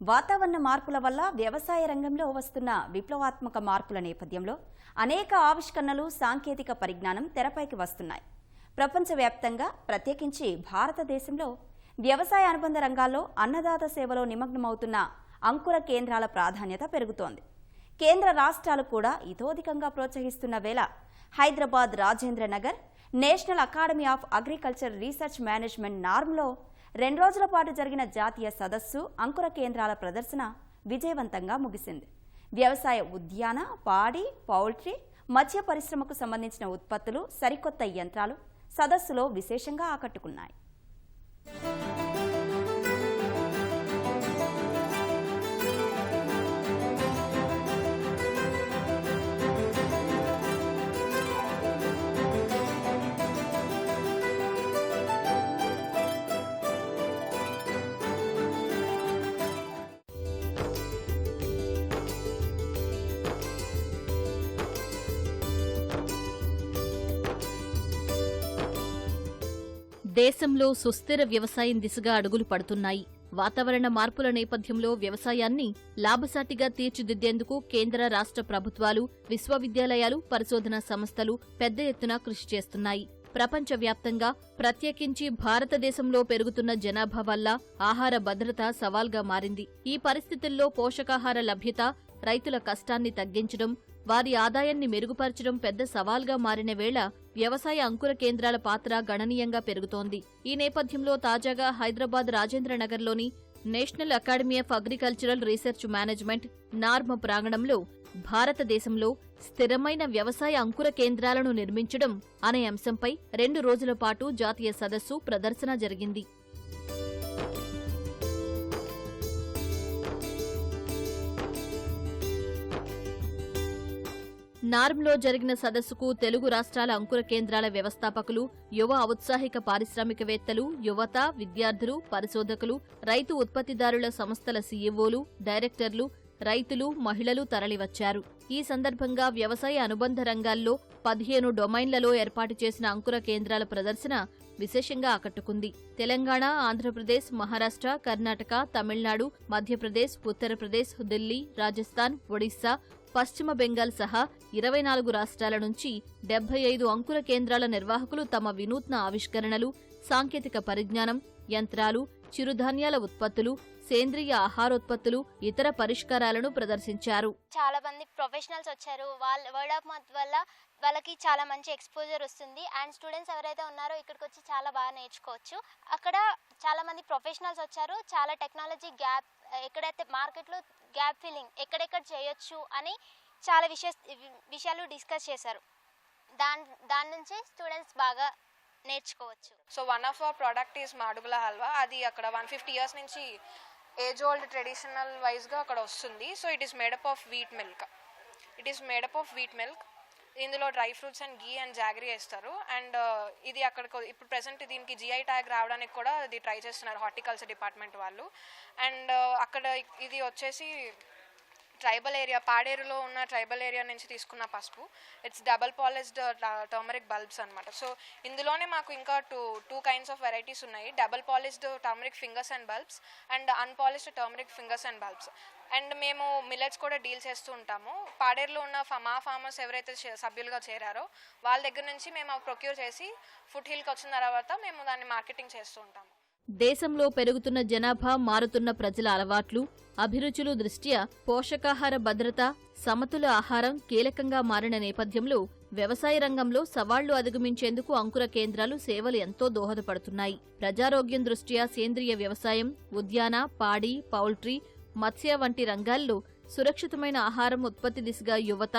వాతావరణ మార్పుల వల్ల వ్యవసాయ రంగంలో వస్తున్న విప్లవాత్మక మార్పుల నేపథ్యంలో అనేక ఆవిష్కరణలు సాంకేతిక పరిజ్ఞానం తెరపైకి వస్తున్నాయి. ప్రపంచవ్యాప్తంగా ప్రత్యేకించి భారతదేశంలో వ్యవసాయ అనుబంధ రంగాల్లో అన్నదాత సేవలో నిమగ్నమవుతున్న అంకుర కేంద్రాల ప్రాధాన్యత పెరుగుతోంది. కేంద్ర రాష్ట్రాలు కూడా ఇతోధికంగా ప్రోత్సహిస్తున్న వేళ Hyderabad Rajendra Nagar National Academy of Agriculture Research Management నార్మ్లో రెండు రోజుల పాటు జరిగిన జాతీయ సదస్సు అంకుర కేంద్రాల ప్రదర్శన విజయవంతంగా ముగిసింది. వ్యవసాయ ఉద్యాన పాడి పౌల్ట్రీ మత్స్య పరిశ్రమకు సంబంధించిన ఉత్పత్తులు సరికొత్త యంత్రాలు సదస్సులో విశేషంగా ఆకట్టుకున్నాయి. దేశంలో సుస్థిర వ్యవసాయం దిశగా అడుగులు పడుతున్నాయి. వాతావరణ మార్పుల నేపథ్యంలో వ్యవసాయాన్ని లాభసాటిగా తీర్చిదిద్దేందుకు కేంద్ర రాష్ట్ర ప్రభుత్వాలు విశ్వవిద్యాలయాలు పరిశోధనా సంస్థలు పెద్ద ఎత్తున కృషి చేస్తున్నాయి. ప్రపంచవ్యాప్తంగా ప్రత్యేకించి భారతదేశంలో పెరుగుతున్న జనాభా వల్ల ఆహార భద్రత సవాల్గా మారింది. ఈ పరిస్థితుల్లో పోషకాహార లభ్యత రైతుల కష్టాన్ని తగ్గించడం వారి ఆదాయాన్ని మెరుగుపరచడం పెద్ద సవాల్గా మారిన వేళ వ్యవసాయ అంకుర కేంద్రాల పాత్ర గణనీయంగా పెరుగుతోంది. ఈ నేపథ్యంలో తాజాగా Hyderabad రాజేంద్రనగర్లోని National Academy of Agricultural Research Management NAARM ప్రాంగణంలో భారతదేశంలో స్థిరమైన వ్యవసాయ అంకుర కేంద్రాలను నిర్మించడం అనే అంశంపై రెండు రోజుల పాటు జాతీయ సదస్సు ప్రదర్శన జరిగింది. నార్మ్లో జరిగిన సదస్సుకు తెలుగు రాష్ట్రాల అంకుర కేంద్రాల వ్యవస్థాపకులు యువ ఔత్సాహిక పారిశ్రామికవేత్తలు యువత విద్యార్థులు పరిశోధకులు రైతు ఉత్పత్తిదారుల సంస్థల సీఈఓలు డైరెక్టర్లు రైతులు మహిళలు తరలివచ్చారు. ఈ సందర్భంగా వ్యవసాయ అనుబంధ రంగాల్లో పదిహేను డొమైన్లలో ఏర్పాటు చేసిన అంకుర కేంద్రాల ప్రదర్శన విశేషంగా ఆకట్టుకుంది. తెలంగాణ ఆంధ్రప్రదేశ్ మహారాష్ట్ర కర్ణాటక తమిళనాడు మధ్యప్రదేశ్ ఉత్తరప్రదేశ్ ఢిల్లీ రాజస్థాన్ ఒడిశా పశ్చిమ బెంగాల్ సహా ఇరవై నాలుగు రాష్ట్రాల నుంచి డెబ్బై ఐదు అంకుర కేంద్రాల నిర్వాహకులు తమ వినూత్న ఆవిష్కరణలు సాంకేతిక పరిజ్ఞానం యంత్రాలు చిరుధాన్యాల ఉత్పత్తులు సేంద్రియ ఆహారోత్పత్తులు ఇతర పరిష్కారాలను ప్రదర్శించారు. చాలా మంది ప్రొఫెషనల్స్ వచ్చారు. వాళ్ళ వర్డ్ ఆఫ్ మౌత్ వల్ల వాళ్ళకి చాలా మంచి ఎక్స్పోజర్ వస్తుంది. అండ్ స్టూడెంట్స్ ఎవరైతే ఉన్నారో ఇక్కడికి వచ్చి చాలా బాగా నేర్చుకోవచ్చు. అక్కడ చాలా మంది ప్రొఫెషనల్స్ వచ్చారు. చాలా టెక్నాలజీ గ్యాప్ ఎక్కడైతే మార్కెట్లో గ్యాప్ ఫిల్లింగ్ ఎక్కడెక్కడ చేయొచ్చు అని చాలా విషయ విషయాలు డిస్కస్ చేశారు. దాని దాని నుంచి స్టూడెంట్స్ బాగా నేర్చుకోవచ్చు. So one of our product is Madugula halwa. అది అక్కడ వన్ ఫిఫ్టీ ఇయర్స్ నుంచి ఏజ్ ఓల్డ్ ట్రెడిషనల్ వైజ్గా అక్కడ వస్తుంది. So it is made up of wheat milk. It is made up of wheat milk. ఇందులో dry fruits and ghee and jaggery వేస్తారు. And ఇది అక్కడికి ఇప్పుడు ప్రెసెంట్ దీనికి జిఐ ట్యాగ్ రావడానికి కూడా ఇది ట్రై చేస్తున్నారు హార్టికల్చర్ డిపార్ట్మెంట్ వాళ్ళు. అండ్ అక్కడ ఇది వచ్చేసి ట్రైబల్ ఏరియా పాడేరులో ఉన్న ట్రైబల్ ఏరియా నుంచి తీసుకున్న పసుపు. It's double polished turmeric bulbs అనమాట సో ఇందులోనే మాకు ఇంకా two two kinds of varieties ఉన్నాయి. Double polished turmeric fingers and bulbs and unpolished turmeric fingers and bulbs and మేము మిల్లెట్స్ కూడా డీల్ చేస్తూ ఉంటాము. పాడేరులో ఉన్న మా ఫార్మర్స్ ఎవరైతే సభ్యులుగా చేరారో వాళ్ళ దగ్గర నుంచి మేము అవి ప్రొక్యూర్ చేసి ఫుడ్ హిల్కి వచ్చిన తర్వాత మేము దాన్ని మార్కెటింగ్ చేస్తూ ఉంటాము. దేశంలో పెరుగుతున్న జనాభా మారుతున్న ప్రజల అలవాట్లు అభిరుచులు దృష్ట్యా పోషకాహార భద్రత సమతుల ఆహారం కీలకంగా మారిన నేపథ్యంలో వ్యవసాయ రంగంలో సవాళ్ళు అధిగమించేందుకు అంకుర కేంద్రాలు సేవలు ఎంతో దోహదపడుతున్నాయి. ప్రజారోగ్యం దృష్ట్యా సేంద్రియ వ్యవసాయం ఉద్యాన పాడి పౌల్ట్రీ మత్స్య వంటి రంగాల్లో సురక్షితమైన ఆహారం ఉత్పత్తి దిశగా యువత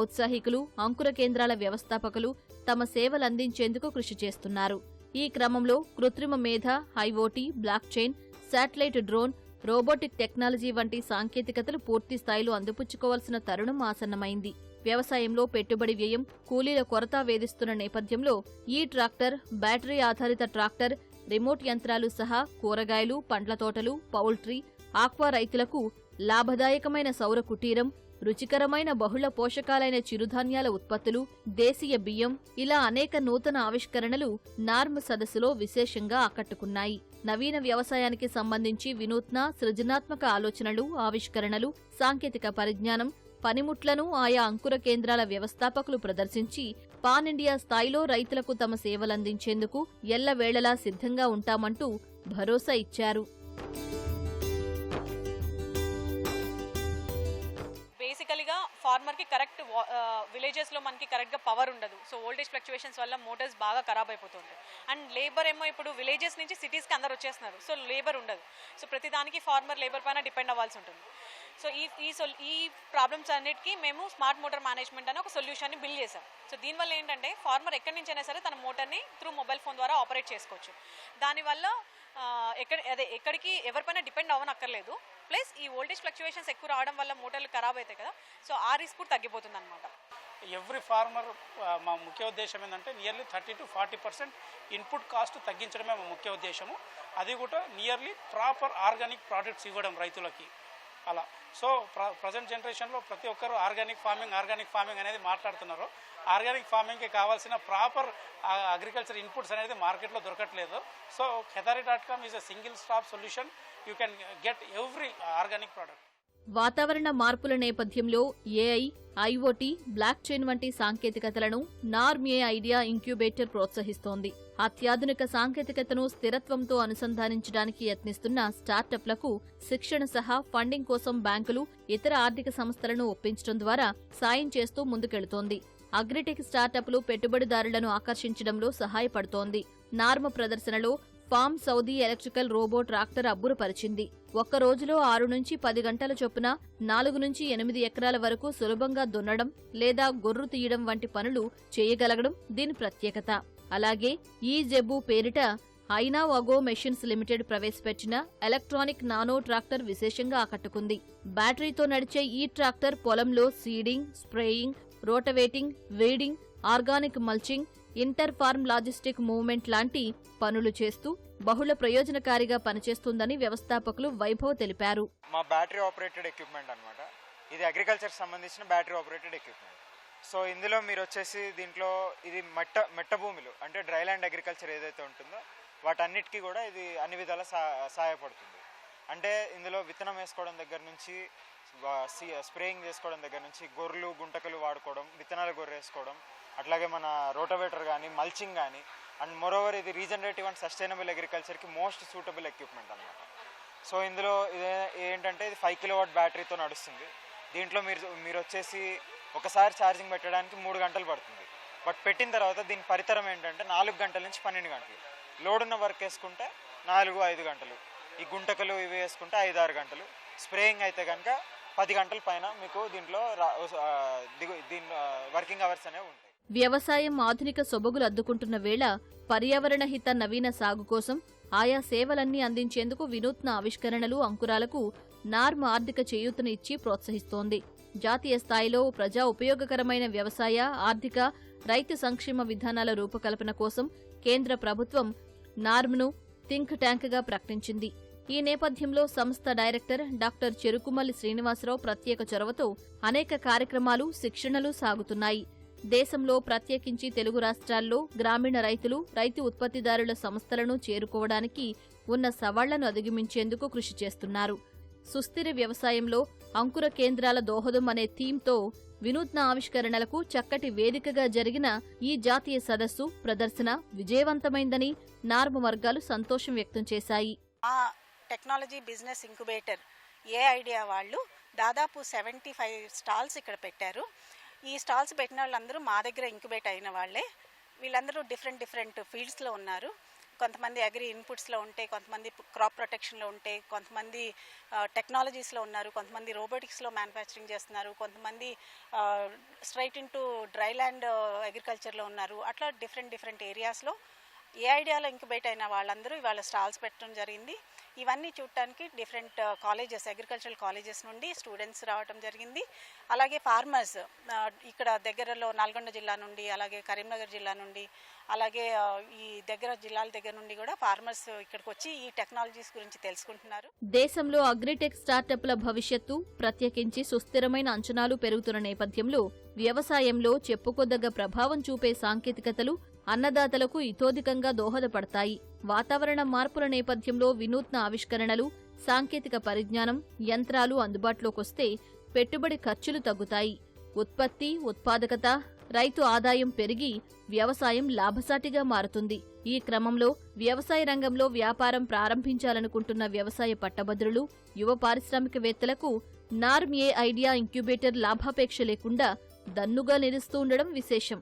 ఔత్సాహికులు అంకుర కేంద్రాల వ్యవస్థాపకులు తమ సేవలందించేందుకు కృషి చేస్తున్నారు. ఈ క్రమంలో కృత్రిమ మేధ IoT blockchain satellite drone robotic technology వంటి సాంకేతికతలు పూర్తి స్థాయిలో అందిపుచ్చుకోవాల్సిన తరుణం ఆసన్నమైంది. వ్యవసాయంలో పెట్టుబడి వ్యయం కూలీల కొరత వేధిస్తున్న నేపథ్యంలో ఈ ట్రాక్టర్ బ్యాటరీ ఆధారిత ట్రాక్టర్ రిమోట్ యంత్రాలు సహా కూరగాయలు పండ్ల తోటలు పౌల్ట్రీ ఆక్వా రైతులకు లాభదాయకమైన సౌర కుటీరం రుచికరమైన బహుళ పోషకాలైన చిరుధాన్యాల ఉత్పత్తులు దేశీయ బియ్యం ఇలా అనేక నూతన ఆవిష్కరణలు నార్మ్ సదస్సులో విశేషంగా ఆకట్టుకున్నాయి. నవీన వ్యవసాయానికి సంబంధించి వినూత్న సృజనాత్మక ఆలోచనలు ఆవిష్కరణలు సాంకేతిక పరిజ్ఞానం పనిముట్లను ఆయా అంకుర కేంద్రాల వ్యవస్థాపకులు ప్రదర్శించి పాన్ ఇండియా స్థాయిలో రైతులకు తమ సేవలందించేందుకు ఎల్లవేళలా సిద్ధంగా ఉంటామంటూ భరోసా ఇచ్చారు. మనకి కరెక్ట్ విలేజెస్లో మనకి కరెక్ట్గా పవర్ ఉండదు. సో ఓల్టేజ్ ఫ్లక్చువేషన్స్ వల్ల మోటార్స్ బాగా ఖరాబ్ అయిపోతుంది. అండ్ లేబర్ ఏమో ఇప్పుడు విలేజెస్ నుంచి సిటీస్కి అందరు వచ్చేస్తున్నారు. సో లేబర్ ఉండదు. సో ప్రతిదానికి ఫార్మర్ లేబర్ పైన డిపెండ్ అవ్వాల్సి ఉంటుంది. సో ఈ ఈ సొల్ ఈ ప్రాబ్లమ్స్ అన్నిటికీ మేము స్మార్ట్ మోటార్ మేనేజ్మెంట్ అని ఒక సొల్యూషన్ని బిల్డ్ చేసాం సో దీనివల్ల ఏంటంటే ఫార్మర్ ఎక్కడి నుంచి అయినా సరే తన మోటార్ని త్రూ మొబైల్ ఫోన్ ద్వారా ఆపరేట్ చేసుకోవచ్చు. దానివల్ల ఎక్కడ అదే ఎక్కడికి ఎవరిపైన డిపెండ్ అవ్వనక్కర్లేదు. ప్లస్ ఈ వోల్టేజ్ ఫ్లక్చువేషన్స్ ఎక్కువ రావడం వల్ల మోటార్లు ఖరాబ్ అవుతాయి కదా. సో ఆ రిస్క్ కూడా తగ్గిపోతుంది అనమాట ఎవ్రీ ఫార్మర్ మా ముఖ్య ఉద్దేశం ఏంటంటే nearly thirty to forty percent input cost తగ్గించడమే మా ముఖ్య ఉద్దేశము. అది కూడా నియర్లీ ప్రాపర్ ఆర్గానిక్ ప్రోడక్ట్స్ ఇవ్వడం రైతులకి. అలా. సో ప్ర ప్రజెంట్ జనరేషన్లో ప్రతి ఒక్కరు ఆర్గానిక్ ఫార్మింగ్ ఆర్గానిక్ ఫార్మింగ్ అనేది మాట్లాడుతున్నారు. ఆర్గానిక్ ఫార్మింగ్కి కావాల్సిన ప్రాపర్ అగ్రికల్చర్ ఇన్పుట్స్ అనేది మార్కెట్లో దొరకట్లేదు. So Khedari dot com is a single stop solution you can get every organic product వాతావరణ మార్పుల నేపథ్యంలో ఏఐ ఐఓటీ బ్లాక్ చైన్ వంటి సాంకేతికతలను నార్మ్ ఏ ఐడియా ఇంక్యుబేటర్ ప్రోత్సహిస్తోంది. అత్యాధునిక సాంకేతికతను స్థిరత్వంతో అనుసంధానించడానికి యత్నిస్తున్న స్టార్టప్లకు శిక్షణ సహా ఫండింగ్ కోసం బ్యాంకులు ఇతర ఆర్థిక సంస్థలను ఒప్పించడం ద్వారా సాయం చేస్తూ ముందుకెళుతోంది. అగ్రిటెక్ స్టార్టప్లు పెట్టుబడిదారులను ఆకర్షించడంలో సహాయపడుతోంది. నార్మ ప్రదర్శనలో ఫామ్ సౌదీ ఎలక్ట్రికల్ రోబో ట్రాక్టర్ అబ్బురపరిచింది. ఒక్క రోజులో ఆరు నుంచి పది గంటల చొప్పున నాలుగు నుంచి ఎనిమిది ఎకరాల వరకు సులభంగా దున్నడం లేదా గొర్రు తీయడం వంటి పనులు చేయగలగడం దీని ప్రత్యేకత. అలాగే ఈ జెబ్బు పేరిట ఐనా వగో మెషిన్స్ లిమిటెడ్ ప్రవేశపెట్టిన ఎలక్ట్రానిక్ నానో ట్రాక్టర్ విశేషంగా ఆకట్టుకుంది. బ్యాటరీతో నడిచే ఈ ట్రాక్టర్ పొలంలో seeding spraying rotavating weeding organic mulching inter farm logistic movement లాంటి పనులు చేస్తూ బహుళ ప్రయోజనకారిగా పనిచేస్తుందని వ్యవస్థాపకులు వైభవ్ తెలిపారు. మా బ్యాటరీ ఆపరేటెడ్ ఎక్విప్మెంట్ అనమాట ఇది అగ్రికల్చర్ సంబంధించిన బ్యాటరీ ఆపరేటెడ్ ఎక్విప్మెంట్. సో ఇందులో మీరు వచ్చేసి దీంట్లో ఇది మెట్ట మెట్ట భూములు అంటే డ్రై ల్యాండ్ అగ్రికల్చర్ ఏదైతే ఉంటుందో వాటన్నిటికీ కూడా ఇది అన్ని విధాల సహాయపడుతుంది. అంటే ఇందులో విత్తనం వేసుకోవడం దగ్గర నుంచి స్ప్రేయింగ్ చేసుకోవడం దగ్గర నుంచి గొర్రెలు గుంటకలు వాడుకోవడం విత్తనాలు గొర్రె వేసుకోవడం అట్లాగే మన రోటోవేటర్ కానీ మల్చింగ్ కానీ అండ్ మోరోవర్ ఇది రీజనరేటివ్ అండ్ సస్టైనబుల్ అగ్రికల్చర్కి మోస్ట్ సూటబుల్ ఎక్విప్మెంట్ అనమాట సో ఇందులో ఇదే ఏంటంటే ఇది ఫైవ్ కిలో వాట్ బ్యాటరీతో నడుస్తుంది. దీంట్లో మీరు మీరు వచ్చేసి ఒకసారి ఛార్జింగ్ పెట్టడానికి మూడు గంటలు పడుతుంది. బట్ పెట్టిన తర్వాత దీని పరితరం ఏంటంటే నాలుగు గంటల నుంచి పన్నెండు గంటలు. లోడ్ ఉన్న వర్క్ వేసుకుంటే నాలుగు ఐదు గంటలు. ఈ గుంటకలు ఇవి వేసుకుంటే ఐదు ఆరు గంటలు. స్ప్రేయింగ్ అయితే కనుక పది గంటల పైన మీకు దీంట్లో దిగు దీని వర్కింగ్ అవర్స్ అనేవి ఉంటాయి. వ్యవసాయం ఆధునిక సొబగులు అద్దుకుంటున్న వేళ పర్యావరణ హిత నవీన సాగు కోసం ఆయా సేవలన్నీ అందించేందుకు వినూత్న ఆవిష్కరణలు అంకురాలకు నార్మ్ ఆర్థిక చేయూతను ఇచ్చి ప్రోత్సహిస్తోంది. జాతీయ స్థాయిలో ప్రజా ఉపయోగకరమైన వ్యవసాయ ఆర్థిక రైతు సంక్షేమ విధానాల రూపకల్పన కోసం కేంద్ర ప్రభుత్వం నార్మ్ను థింక్ ట్యాంక్గా ప్రకటించింది. ఈ నేపథ్యంలో సంస్థ డైరెక్టర్ డాక్టర్ చెరుకుమల్లి శ్రీనివాసరావు ప్రత్యేక చొరవతో అనేక కార్యక్రమాలు శిక్షణలు సాగుతున్నాయి. దేశంలో ప్రత్యేకించి తెలుగు రాష్ట్రాల్లో గ్రామీణ రైతులు రైతు ఉత్పత్తిదారుల సంస్థలను చేరుకోవడానికి ఉన్న సవాళ్ళను అధిగమించేందుకు కృషి చేస్తున్నారు. సుస్థిర వ్యవసాయంలో అంకుర కేంద్రాల దోహదం అనే థీమ్తో వినూత్న ఆవిష్కరణలకు చక్కటి వేదికగా జరిగిన ఈ జాతీయ సదస్సు ప్రదర్శన విజయవంతమైందని నార్మ వర్గాలు సంతోషం వ్యక్తం చేశాయి. ఆ technology business incubator A idea వాళ్ళు దాదాపు సెవెంటీ ఫైవ్ స్టాల్స్ ఇక్కడ పెట్టారు. ఈ స్టాల్స్ పెట్టిన వాళ్ళందరూ మా దగ్గర ఇంక్యుబేట్ అయిన వాళ్ళే. వీళ్ళందరూ డిఫరెంట్ డిఫరెంట్ ఫీల్డ్స్లో ఉన్నారు. కొంతమంది అగ్రి ఇన్పుట్స్లో ఉంటే కొంతమంది క్రాప్ ప్రొటెక్షన్లో ఉంటే కొంతమంది టెక్నాలజీస్లో ఉన్నారు కొంతమంది రోబోటిక్స్లో మ్యానుఫ్యాక్చరింగ్ చేస్తున్నారు కొంతమంది straight into dry land అగ్రికల్చర్లో ఉన్నారు. అట్లా డిఫరెంట్ డిఫరెంట్ ఏరియాస్లో ఏ ఐడియాలో ఇంక్యుబేట్ అయిన వాళ్ళందరూ ఇవాళ స్టాల్స్ పెట్టడం జరిగింది. ఇవన్నీ చూడటానికి డిఫరెంట్ కాలేజెస్ అగ్రికల్చరల్ కాలేజెస్ నుండి స్టూడెంట్స్ రావడం జరిగింది. అలాగే ఫార్మర్స్ ఇక్కడ దగ్గరలో నల్గొండ జిల్లా నుండి అలాగే కరీంనగర్ జిల్లా నుండి అలాగే ఈ దగ్గర జిల్లాల దగ్గర నుండి కూడా ఫార్మర్స్ ఇక్కడికి వచ్చి ఈ టెక్నాలజీస్ గురించి తెలుసుకుంటున్నారు. దేశంలో అగ్రిటెక్ స్టార్టప్ల భవిష్యత్తు ప్రత్యేకించి సుస్థిరమైన అంచనాలు పెరుగుతున్న నేపథ్యంలో వ్యవసాయంలో చెప్పుకోదగ్గ ప్రభావం చూపే సాంకేతికతలు అన్నదాతలకు ఇతోధికంగా దోహదపడతాయి. వాతావరణ మార్పుల నేపథ్యంలో వినూత్న ఆవిష్కరణలు సాంకేతిక పరిజ్ఞానం యంత్రాలు అందుబాటులోకొస్తే పెట్టుబడి ఖర్చులు తగ్గుతాయి. ఉత్పత్తి ఉత్పాదకత రైతు ఆదాయం పెరిగి వ్యవసాయం లాభసాటిగా మారుతుంది. ఈ క్రమంలో వ్యవసాయ రంగంలో వ్యాపారం ప్రారంభించాలనుకుంటున్న వ్యవసాయ పట్టభద్రులు యువ పారిశ్రామికవేత్తలకు నార్మ్ ఏ ఐడియా ఇంక్యుబేటర్ లాభాపేక్ష లేకుండా దన్నుగా నిలుస్తూ ఉండడం విశేషం.